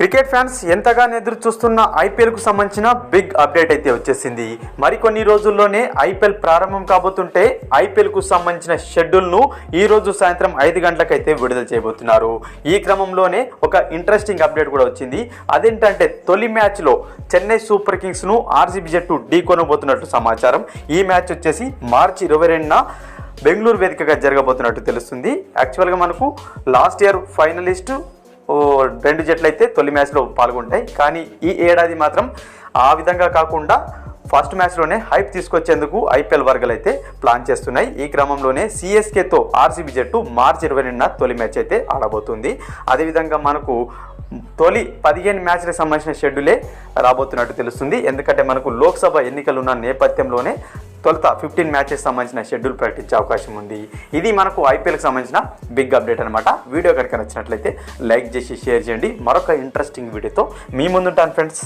Cricket fans ఎంతగానో ఎదురు చూస్తున్న ఐపీఎల్కు సంబంధించిన బిగ్ అప్డేట్ అయితే వచ్చేసింది. మరికొన్ని రోజుల్లోనే ఐపీఎల్ ప్రారంభం కాబోతుంటే ఐపీఎల్కు సంబంధించిన షెడ్యూల్ను ఈరోజు సాయంత్రం ఐదు గంటలకైతే విడుదల చేయబోతున్నారు. ఈ క్రమంలోనే ఒక ఇంట్రెస్టింగ్ అప్డేట్ కూడా వచ్చింది. అదేంటంటే తొలి మ్యాచ్లో చెన్నై సూపర్ కింగ్స్ను ఆర్సీబీ జట్టు ఢీ కొనబోతున్నట్టు సమాచారం. ఈ మ్యాచ్ వచ్చేసి మార్చి ఇరవై రెండున బెంగళూరు వేదికగా జరగబోతున్నట్టు తెలుస్తుంది. యాక్చువల్గా మనకు లాస్ట్ ఇయర్ ఫైనలిస్ట్ రెండు జట్లు అయితే తొలి మ్యాచ్లో పాల్గొంటాయి. కానీ ఈ ఏడాది మాత్రం ఆ విధంగా కాకుండా ఫస్ట్ మ్యాచ్లోనే హైప్ తీసుకొచ్చేందుకు ఐపీఎల్ వర్గాలు అయితే ప్లాన్ చేస్తున్నాయి. ఈ క్రమంలోనే సిఎస్కేతో ఆర్సీబీ జట్టు మార్చి ఇరవై రెండున తొలి మ్యాచ్ అయితే ఆడబోతుంది. అదేవిధంగా మనకు తొలి పదిహేను మ్యాచ్లకు సంబంధించిన షెడ్యూలే రాబోతున్నట్టు తెలుస్తుంది. ఎందుకంటే మనకు లోక్సభ ఎన్నికలు ఉన్న నేపథ్యంలోనే తొలుత ఫిఫ్టీన్ మ్యాచెస్ సంబంధించిన షెడ్యూల్ ప్రకటించే అవకాశం ఉంది. ఇది మనకు ఐపీఎల్కి సంబంధించిన బిగ్ అప్డేట్ అనమాట వీడియో కనుక నచ్చినట్లయితే లైక్ చేసి షేర్ చేయండి. మరొక ఇంట్రెస్టింగ్ వీడియోతో మీ ముందుంటాను ఫ్రెండ్స్